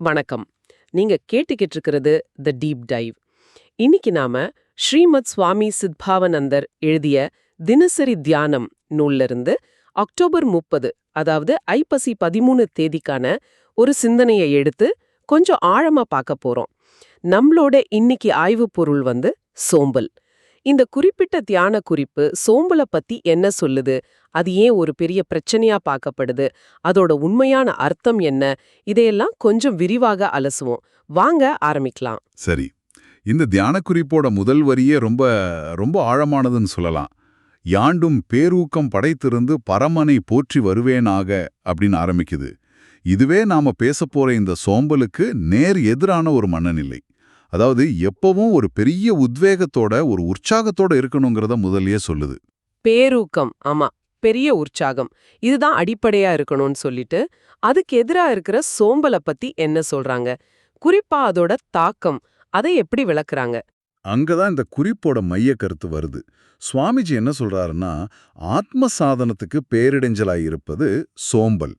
வணக்கம். நீங்க கேட்டுக்கிட்டு இருக்கிறது த டீப் டைவ் இன்னைக்கு நாம ஸ்ரீமத் சுவாமி சித்பாவனந்தர் எழுதிய தினசரி தியானம் நூல்ல இருந்து அக்டோபர் முப்பது அதாவது ஐப்பசி பதிமூணு தேதிக்கான ஒரு சிந்தனையை எடுத்து கொஞ்சம் ஆழமா பார்க்க போறோம். நம்மளோட இன்னைக்கு ஆய்வு பொருள் வந்து சோம்பல். இந்த குறிப்பிட்ட தியான குறிப்பு சோம்பலை பத்தி என்ன சொல்லுது? அது ஏன் ஒரு பெரிய பிரச்சனையா பார்க்கப்படுது? அதோட உண்மையான அர்த்தம் என்ன? இதையெல்லாம் கொஞ்சம் விரிவாக அலசுவோம். வாங்க ஆரம்பிக்கலாம். சரி. இந்த தியான குறிப்போட முதல் வரியே ரொம்ப ரொம்ப ஆழமானதுன்னு சொல்லலாம். யாண்டும் பேரூக்கம் படைத்திருந்து பரமனை போற்றி வருவேனாக அப்படின்னு ஆரம்பிக்குது. இதுவே நாம பேசப் போற இந்த சோம்பலுக்கு நேர் எதிரான ஒரு மனநிலை. அதாவது எப்பவும் ஒரு பெரிய உத்வேகத்தோட ஒரு உற்சாகத்தோட இருக்கணுங்கிறத முதல்லயே சொல்லுது. பேரூக்கம். ஆமா. பெரிய உற்சாகம். இதுதான் அடிப்படையா இருக்கணும்னு சொல்லிட்டு அதுக்கு எதிரா இருக்கிற சோம்பலை பத்தி என்ன சொல்றாங்க? குறிப்பா அதோட தாக்கம். அதை எப்படி விளக்குறாங்க? அங்கதான் இந்த குறிப்போட மைய கருத்து வருது. சுவாமிஜி என்ன சொல்றாருன்னா ஆத்ம சாதனத்துக்கு பேரிடைஞ்சலாய் இருப்பது சோம்பல்.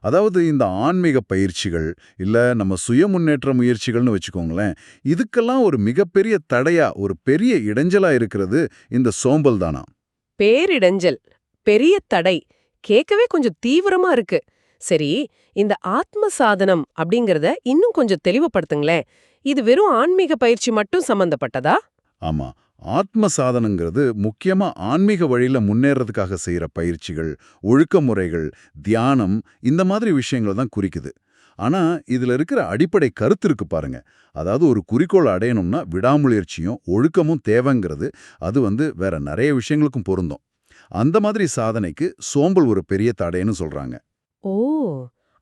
அதாவது இந்த ஆன்மீக பயிற்சிகள் இல்ல நம்ம சுய முன்னேற்ற முயற்சிகள்னு வச்சுக்கோங்களேன் இதுக்கெல்லாம் ஒரு மிகப்பெரிய தடையா ஒரு பெரிய இடைஞ்சலா இருக்கிறது இந்த சோம்பல் தானா? பேரிடைஞ்சல் பெரிய தடை. கேட்கவே கொஞ்சம் தீவிரமா இருக்கு. சரி இந்த ஆத்ம சாதனம் அப்படிங்கறத இன்னும் கொஞ்சம் தெளிவுபடுத்துங்களேன். இது வெறும் ஆன்மீக பயிற்சி மட்டும் சம்பந்தப்பட்டதா? ஆமா. ஆத்ம சாதனங்கிறது முக்கியமா ஆன்மீக வழியில முன்னேறதுக்காக செய்யற பயிற்சிகள் ஒழுக்க முறைகள் தியானம் இந்த மாதிரி விஷயங்களை தான் குறிக்குது. ஆனா இதுல இருக்கிற அடிப்படை கருத்து இருக்கு பாருங்க. அதாவது ஒரு குறிக்கோள் அடையணும்னா விடாமுயற்சியும் ஒழுக்கமும் தேவைங்கிறது அது வந்து வேற நிறைய விஷயங்களுக்கும் பொருந்தும். அந்த மாதிரி சாதனைக்கு சோம்பல் ஒரு பெரிய தடைன்னு சொல்றாங்க. ஓ!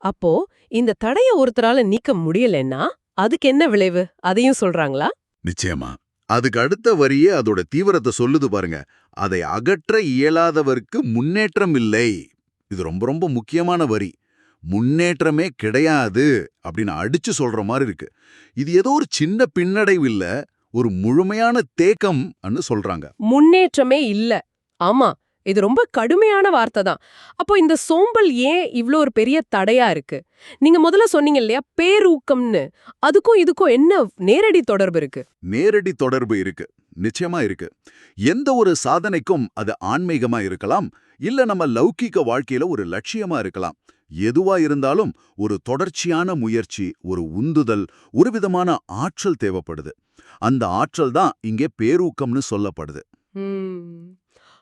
அப்போ இந்த தடைய ஒருத்தரால நீக்க முடியலன்னா அதுக்கு என்ன விளைவு? அதையும் சொல்றாங்களா? நிச்சயமா. அதுக்கு அடுத்த வரியே அதோட தீவிரத்தை சொல்லுது பாருங்க. அதை அகற்ற இயலாதவருக்கு முன்னேற்றம் இல்லை. இது ரொம்ப ரொம்ப முக்கியமான வரி. முன்னேற்றமே கிடையாது அப்படின்னு அடிச்சு சொல்ற மாதிரி இருக்கு. இது ஏதோ ஒரு சின்ன பின்னடைவு இல்ல ஒரு முழுமையான தேக்கம் சொல்றாங்க. முன்னேற்றமே இல்ல. ஆமா இது ரொம்ப கடுமையான வார்த்தை தான். அப்போ இந்த சோம்பல் ஏன் இவ்ளோ ஒரு பெரிய தடையா இருக்கு? நீங்க முதல்ல சொன்னீங்க இல்லையா பேரூக்கம்னு. அதுக்கும் இதுக்கும் என்ன நேரடி தொடர்பு இருக்கு? நேரடி தொடர்பு இருக்கு. நிச்சயமா இருக்கு. எந்த ஒரு சாதனைக்கும் அது ஆன்மீகமா இருக்கலாம் இல்ல நம்ம லௌகீக வாழ்க்கையில ஒரு லட்சியமா இருக்கலாம். எதுவா இருந்தாலும் ஒரு தொடர்ச்சியான முயற்சி ஒரு உந்துதல் ஒரு விதமான ஆற்றல் தேவைப்படுது. அந்த ஆற்றல் தான் இங்கே பேரூக்கம்னு சொல்லப்படுது.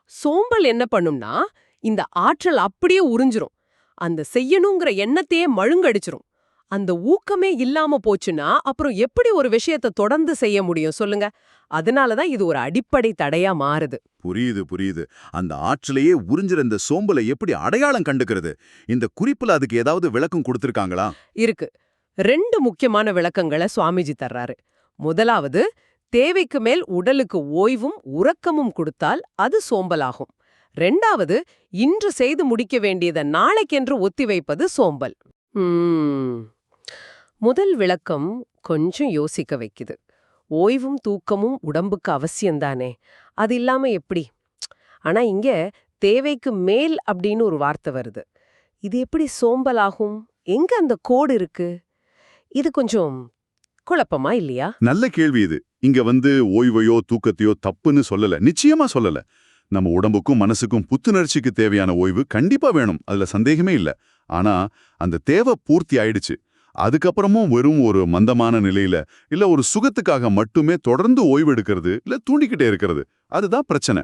சோம்பல் என்ன பண்ணும்னா இந்த ஆற்றல் அப்படியே உறிஞ்சிரும். அந்த செய்யணுங்கிற எண்ணத்தையே மழுங்கடிச்சிரும். அந்த ஊக்கமே இல்லாம போச்சுன்னா அப்புறம் எப்படி ஒரு விஷயத்தை தொடர்ந்து செய்ய முடியும் சொல்லுங்க? அதனாலதான் இது ஒரு அடிப்படை தடையா மாறுது. புரியுது புரியுது. அந்த ஆற்றலையே உறிஞ்சிற இந்த சோம்பலை எப்படி அடையாளம் கண்டுக்கிறது? இந்த குறிப்புல அதுக்கு ஏதாவது விளக்கம் கொடுத்திருக்காங்களா? இருக்கு. ரெண்டு முக்கியமான விளக்கங்களை சுவாமிஜி தர்றாரு. முதலாவது தேவைக்கு மேல் உடலுக்கு ஓய்வும் உறக்கமும் கொடுத்தால் அது சோம்பலாகும். ரெண்டாவது இன்று செய்து முடிக்க வேண்டியதை நாளைக்கென்று ஒத்திவைப்பது சோம்பல். முதல் விளக்கம் கொஞ்சம் யோசிக்க வைக்குது. ஓய்வும் தூக்கமும் உடம்புக்கு அவசியம்தானே? அது இல்லாம எப்படி? ஆனா இங்க தேவைக்கு மேல் அப்படின்னு ஒரு வார்த்தை வருது. இது எப்படி சோம்பலாகும்? எங்க அந்த கோடு இருக்கு? இது கொஞ்சம் குழப்பமா இல்லையா? நல்ல கேள்வி இது. இங்க வந்து ஓய்வையோ தூக்கத்தையோ தப்புன்னு சொல்லல. நிச்சயமா சொல்லல. நம்ம உடம்புக்கும் மனசுக்கும் புத்துணர்ச்சிக்கு தேவையான ஓய்வு கண்டிப்பா வேணும். அதுல சந்தேகமே இல்ல. ஆனா அந்த தேவை பூர்த்தி ஆயிடுச்சு. அதுக்கப்புறமும் வெறும் ஒரு மந்தமான நிலையில இல்ல ஒரு சுகத்துக்காக மட்டுமே தொடர்ந்து ஓய்வு எடுக்கிறது இல்ல தூண்டிக்கிட்டே இருக்கிறது. அதுதான் பிரச்சனை.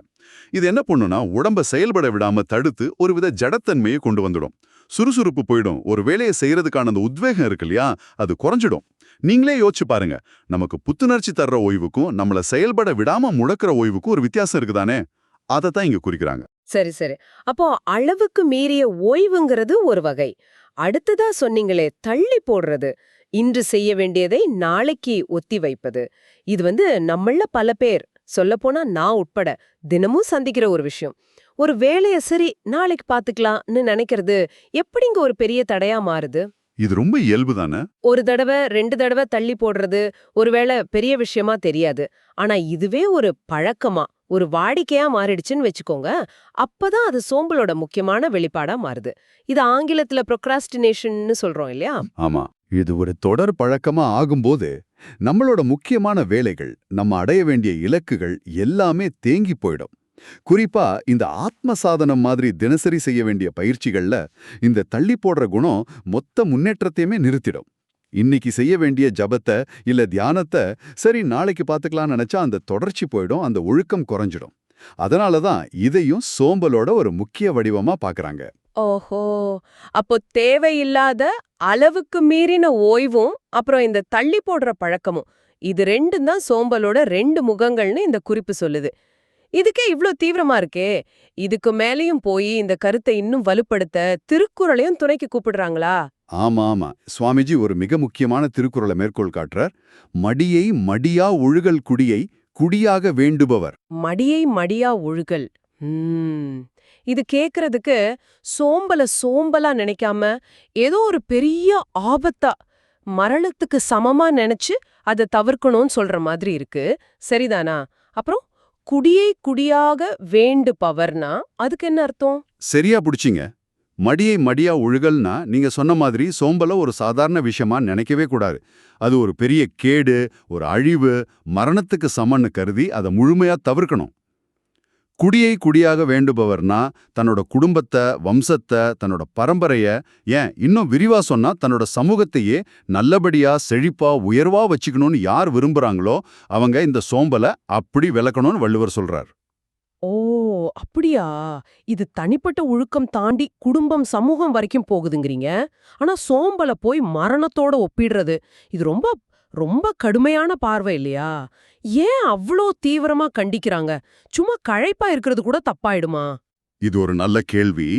இது என்ன பண்ணுனா உடம்ப செயல்பட விடாம தடுத்து ஒருவித ஜடத்தன்மையை கொண்டு வந்துடும். சுறுசுறுப்பு போயிடும். ஒரு வேலையை செய்யறதுக்கான அந்த உத்வேகம் இருக்கு இல்லையா? அது குறைஞ்சிடும். நீங்களே யோசிச்சு பாருங்க. நமக்கு புத்துணர்ச்சி தர்ற ஓய்வுக்கும் நம்மள செயல்பட விடாம முடக்கிற ஓய்வுக்கும் ஒரு வித்தியாசம் இருக்குதானே? அதை தான் இங்க குறிக்கிறாங்க. சரி சரி. அப்போ அளவுக்கு மீறிய ஓய்வுங்கிறது ஒரு வகை. அடுத்ததா சொன்னீங்களே தள்ளி போடுறது. இன்று செய்ய வேண்டியதை நாளைக்கு ஒத்தி வைப்பது. இது வந்து நம்மள பல பேர் சொல்லப்போனா நான் உட்பட தினமும் சந்திக்கிற ஒரு விஷயம். ஒரு வேலைய சரி நாளைக்கு பாத்துக்கலாம்னு நினைக்கிறது எப்படிங்க ஒரு பெரிய தடையா மாறுது? இது ரொம்ப இயல்பு தானே? ஒரு தடவை ரெண்டு தடவை தள்ளி போடுறது ஒருவேளை பெரிய விஷயமா தெரியாது. ஆனா இதுவே ஒரு பழக்கமா ஒரு வாடிக்கையா மாறிடுச்சுன்னு வச்சுக்கோங்க. அப்பதான் அது சோம்பலோட முக்கியமான வெளிப்பாடா மாறுது. இது ஆங்கிலத்துல ப்ரொக்ராஸ்டினேஷன்னு சொல்றோம் இல்லையா? ஆமா. இது ஒரு தொடர் பழக்கமா ஆகும்போது நம்மளோட முக்கியமான வேலைகள் நம்ம அடைய வேண்டிய இலக்குகள் எல்லாமே தேங்கி போயிடும். குறிப்பா இந்த ஆத்ம சாதனம் மாதிரி தினசரி செய்ய வேண்டிய பயிற்சிகள்ல இந்த தள்ளி போடுற குணம் மொத்த முன்னேற்றத்தையுமே நிறுத்திடும். இன்னைக்கு செய்ய வேண்டிய ஜபத்தை இல்ல தியானத்தை சரி நாளைக்கு பார்த்துக்கலாம்னு நினைச்சா அந்த தொடர்ச்சி போயிடும் அந்த ஒழுக்கம் குறைஞ்சிடும். அதனால தான் இதையும் சோம்பலோட ஒரு முக்கிய வடிவமா பாக்குறாங்க. ஓஹோ! அப்போ தேவையில்லாத அளவுக்கு மீறின ஓய்வும் அப்புறம் இந்த தள்ளி போடுற பழக்கமும் இது ரெண்டும் தான் சோம்பலோட ரெண்டு முகங்கள்னு இந்த குறிப்பு சொல்லுது. இதுக்கே இவ்ளோ தீவிரமா இருக்கே? இதுக்கு மேலேயும் போய் இந்த கருத்தை இன்னும் வலுப்படுத்த திருக்குறளையும் துணைக்கு கூப்பிடுறாங்களா? ஆமா ஆமா. சுவாமிஜி ஒரு மிக முக்கியமான திருக்குறளை மேற்கோள் காட்டுறார். மடியை மடியா ஒழுகல் குடியை குடியாக வேண்டுபவர். மடியை மடியா ஒழுகல் இது கேக்குறதுக்கு சோம்பல சோம்பலா நினைக்காம ஏதோ ஒரு பெரிய ஆபத்தா மரணத்துக்கு சமமா நினைச்சு அதை தவிர்க்கணும்னு சொல்ற மாதிரி இருக்கு. சரிதானா? அப்புறம் குடியை குடியாக வேண்டு பவர்னா அதுக்கு என்ன அர்த்தம்? சரியா புடிச்சிங்க. மடியை மடியா ஒழுகல்னா நீங்க சொன்ன மாதிரி சோம்பல ஒரு சாதாரண விஷயமா நினைக்கவே கூடாது. அது ஒரு பெரிய கேடு ஒரு அழிவு மரணத்துக்கு சமன்னு கருதி அதை முழுமையா தவிர்க்கணும். குடியை குடியாக வேண்டுபவர்னா தன்னோட குடும்பத்தை வம்சத்தை தன்னோட பரம்பரைய ஏன் இன்னும் விரிவா சொன்னா தன்னோட சமூகத்தையே நல்லபடியா செழிப்பா உயர்வா வச்சுக்கணும்னு யார் விரும்புறாங்களோ அவங்க இந்த சோம்பலை அப்படி விளக்கணும்னு வள்ளுவர் சொல்றார். ஓ அப்படியா? இது தனிப்பட்ட ஒழுக்கம் தாண்டி குடும்பம் சமூகம் வரைக்கும் போகுதுங்கிறீங்க. ஆனா சோம்பல போய் மரணத்தோட ஒப்பிடுறது இது ரொம்ப ரொம்ப கடுமையான பார்வை இல்லையா? ஏன் அவ்ளோ தீவிரமா கண்டிக்கிறாங்க? சும்மா கழைப்பா இருக்கிறது கூட தப்பாயிடுமா? இது ஒரு நல்ல கேள்வி.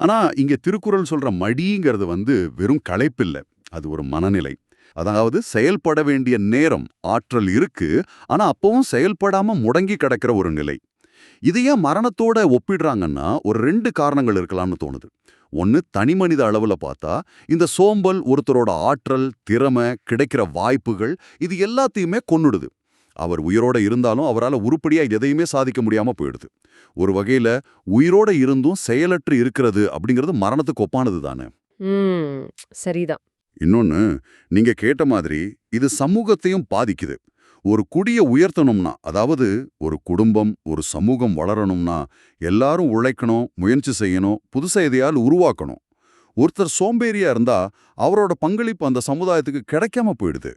ஆனா இங்க திருக்குறள் சொல்ற மடிங்கிறது வந்து வெறும் களைப்பில்ல. அது ஒரு மனநிலை. அதாவது செயல்பட வேண்டிய நேரம் ஆற்றல் இருக்கு. ஆனா அப்பவும் செயல்படாம முடங்கி கிடக்கிற ஒரு நிலை. இதையே ஏன் மரணத்தோட ஒப்பிடுறாங்கன்னா ஒரு ரெண்டு காரணங்கள் இருக்கலாம்னு தோணுது. ஒன்னு தனிமனித அளவுல பார்த்தா இந்த சோம்பல் ஒருத்தரோட ஆற்றல் திறமை கிடைக்கிற வாய்ப்புகள் இது எல்லாத்தையுமே கொன்னுடுது. அவர் உயிரோட இருந்தாலும் அவரால உருப்படியா எதையுமே சாதிக்க முடியாம போயிடுது. ஒரு வகையில உயிரோட இருந்தும் செயலற்று இருக்கிறது அப்படிங்கிறது மரணத்துக்கு ஒப்பானது தானே. சரிதான். இன்னொன்னு நீங்க கேட்ட மாதிரி இது சமூகத்தையும் பாதிக்குது. ஒரு குடிய உயர்த்தணும்னா அதாவது ஒரு குடும்பம் ஒரு சமூகம் வளரணும்னா எல்லாரும் உழைக்கணும் முயற்சி செய்யணும் புதுசா எதையால் உருவாக்கணும். ஒருத்தர் சோம்பேறியா இருந்தா அவரோட பங்களிப்பு அந்த சமுதாயத்துக்கு கிடைக்காம போயிடுது.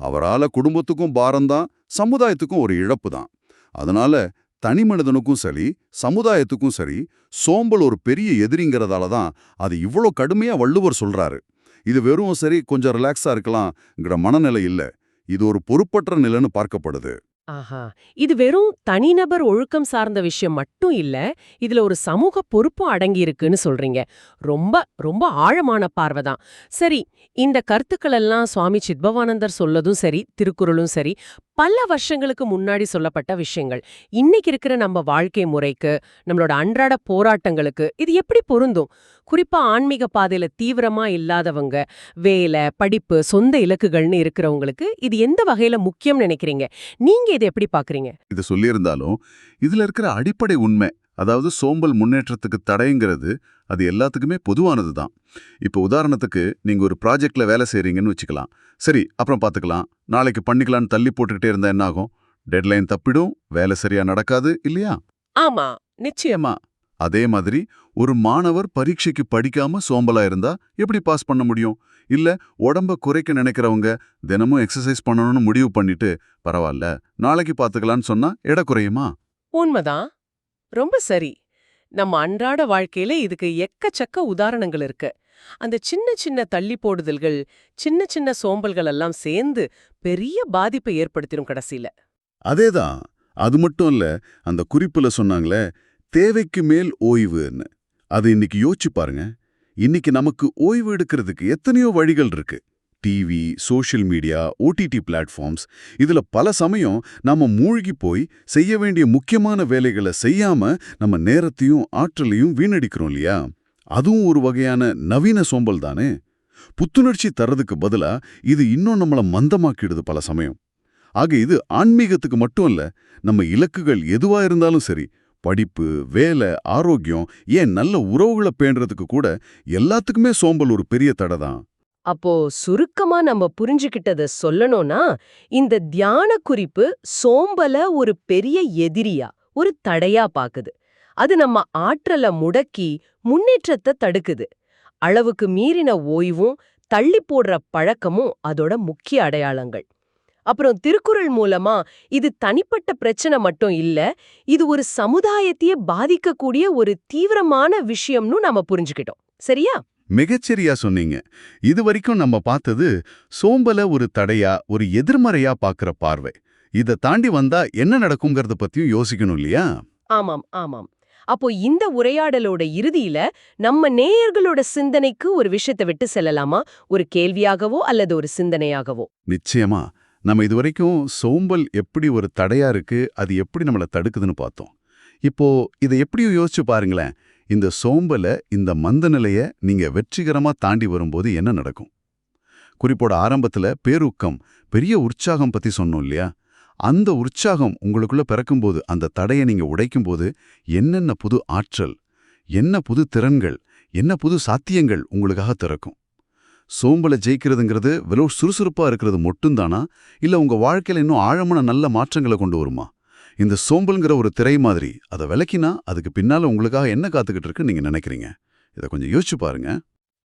அவரால குடும்பத்துக்கும் பாரம்தான் சமுதாயத்துக்கும் ஒரு இழப்பு தான். அதனால தனி மனிதனுக்கும் சரி சமுதாயத்துக்கும் சரி சோம்பல் ஒரு பெரிய எதிரிங்கிறதால தான் அது இவ்வளோ கடுமையா வள்ளுவர் சொல்றாரு. இது வெறும் சரி கொஞ்சம் ரிலாக்ஸா இருக்கலாம்ங்கிற மனநிலை இல்ல. இது ஒரு பொறுப்பற்ற நிலைன்னு பார்க்கப்படுது. ஆஹா. இது வெறும் தனிநபர் ஒழுக்கம் சார்ந்த விஷயம் மட்டும் இல்ல இதுல ஒரு சமூக பொறுப்பும் அடங்கி இருக்குன்னு சொல்றீங்க. ரொம்ப ரொம்ப ஆழமான பார்வைதான் சரி இந்த கருத்துக்கள் எல்லாம் சுவாமி சித்பவானந்தர் சொல்லதும் சரி திருக்குறளும் சரி பல வருஷங்களுக்கு முன்னாடி சொல்லப்பட்ட விஷயங்கள். இன்னைக்கு இருக்கிற நம்ம வாழ்க்கை முறைக்கு நம்மளோட அன்றாட போராட்டங்களுக்கு இது எப்படி பொருந்தும்? குறிப்பா ஆன்மீக பாதையில தீவிரமா இல்லாதவங்க வேலை படிப்பு சொந்த இலக்குகள்னு இருக்கிறவங்களுக்கு இது எந்த வகையில முக்கியம் நினைக்கிறீங்க? நீங்க இதை எப்படி பாக்குறீங்க? இது சொல்லியிருந்தாலும் இதுல இருக்கிற அடிப்படை உண்மை அதாவது சோம்பல் முன்னேற்றத்துக்கு தடைங்கிறது அது எல்லாத்துக்குமே பொதுவானது தான். இப்போ உதாரணத்துக்கு நீங்க ஒரு ப்ராஜெக்ட்ல வேலை செய்றீங்கன்னு வச்சுக்கலாம். சரி அப்புறம் பார்த்துக்கலாம் நாளைக்கு பண்ணிக்கலாம்னு தள்ளி போட்டுக்கிட்டே இருந்தா என்ன ஆகும்? டெட்லைன் தப்பிடும் வேலை சரியா நடக்காது இல்லையா? ஆமா. நிச்சயமா. அதே மாதிரி ஒரு மாணவர் பரீட்சைக்கு படிக்காம சோம்பலா இருந்தா எப்படி பாஸ் பண்ண முடியும்? இல்ல உடம்ப குறைக்க நினைக்கிறவங்க தினமும் எக்ஸசைஸ் பண்ணணும்னு முடிவு பண்ணிட்டு பரவாயில்ல நாளைக்கு பார்த்துக்கலாம்னு சொன்னா எடை குறையுமா? உண்மைதான். ரொம்ப சரி. நம்ம அன்றாட வாழ்க்கையில இதுக்கு எக்கச்சக்க உதாரணங்கள் இருக்கு. அந்த சின்ன சின்ன தள்ளி போடுதல்கள் சின்ன சின்ன சோம்பல்கள் எல்லாம் சேர்ந்து பெரிய பாதிப்பை ஏற்படுத்திடும் கடைசியில. அதேதான். அது மட்டும் இல்ல அந்த குறிப்புல சொன்னாங்களே தேவைக்கு மேல் ஓய்வுன்னு. அது இன்னைக்கு யோசிச்சு பாருங்க. இன்னைக்கு நமக்கு ஓய்வு எடுக்கிறதுக்கு எத்தனையோ வழிகள் இருக்கு. TV social media OTT platforms இதுல பல சமயம் நாம மூழ்கி போய் செய்ய வேண்டிய முக்கியமான வேலைகளை செய்யாம நம்ம நேரத்தையும் ஆற்றலையும் வீணடிக்கிறோம் இல்லையா? அதுவும் ஒரு வகையான நவீன சோம்பல் தானே? புத்துணர்ச்சி தர்றதுக்கு பதிலா இது இன்னும் நம்மள மந்தமாக்கிடுது பல சமயம். ஆக இது ஆன்மீகத்துக்கு மட்டும் இல்ல நம்ம இலக்குகள் எதுவா இருந்தாலும் சரி படிப்பு வேலை ஆரோக்கியம் ஏன் நல்ல உறவுகளை பேணுறதுக்கு கூட எல்லாத்துக்குமே சோம்பல் ஒரு பெரிய தடை தான். அப்போ சுருக்கமா நம்ம புரிஞ்சுக்கிட்டத சொல்லணும்னா இந்த தியான குறிப்பு சோம்பல ஒரு பெரிய எதிரியா ஒரு தடையா பாக்குது. அது நம்ம ஆற்றல முடக்கி முன்னேற்றத்தை தடுக்குது. அளவுக்கு மீறின ஓய்வும் தள்ளி போடுற பழக்கமும் அதோட முக்கிய அடையாளங்கள். அப்புறம் திருக்குறள் மூலமா இது தனிப்பட்ட பிரச்சனை மட்டும் இல்ல இது ஒரு சமுதாயத்தையே பாதிக்கக்கூடிய ஒரு தீவிரமான விஷயம்னு நாம புரிஞ்சுக்கிட்டோம் சரியா? மிகச்சரியா சொன்னீங்க. இது வரைக்கும் நம்ம பார்த்தது சோம்பல ஒரு தடையா ஒரு எதிர்மறையா பார்க்கிற பார்வை. இத தாண்டி வந்தா என்ன நடக்குங்கிறத பத்தியும் யோசிக்கணும் இல்லையா? ஆமாம் ஆமாம். அப்போ இந்த உரையாடலோட இறுதியில நம்ம நேயர்களோட சிந்தனைக்கு ஒரு விஷயத்தை விட்டு செல்லலாமா? ஒரு கேள்வியாகவோ அல்லது ஒரு சிந்தனையாகவோ? நிச்சயமா. நம்ம இதுவரைக்கும் சோம்பல் எப்படி ஒரு தடையா இருக்கு அது எப்படி நம்மள தடுக்குதுன்னு பார்த்தோம். இப்போ இதை எப்படியும் யோசிச்சு பாருங்களேன். இந்த சோம்பல இந்த மந்த நிலைய நீங்க வெற்றிகரமா தாண்டி வரும்போது என்ன நடக்கும்? குறிப்போட ஆரம்பத்துல பேரூக்கம் பெரிய உற்சாகம் பத்தி சொன்னோம் இல்லையா? அந்த உற்சாகம் உங்களுக்குள்ள பிறக்கும்போது அந்த தடையை நீங்க உடைக்கும்போது என்னென்ன புது ஆற்றல் என்ன புது திறன்கள் என்ன புது சாத்தியங்கள் உங்களுக்காக திறக்கும்? சோம்பலை ஜெயிக்கிறதுங்கிறது வெறும் சுறுசுறுப்பா இருக்கிறது மட்டும்தானா? இல்ல உங்க வாழ்க்கையில இன்னும் ஆழமான நல்ல மாற்றங்களை கொண்டு வருமா? இந்த சோம்பல்ங்கிற ஒரு திரை மாதிரி அதை விளக்கினா அதுக்கு பின்னால உங்களுக்காக என்ன காத்துக்கிட்டு இருக்குன்னு நீங்க நினைக்கிறீங்க? இதை கொஞ்சம் யோசிச்சு பாருங்க.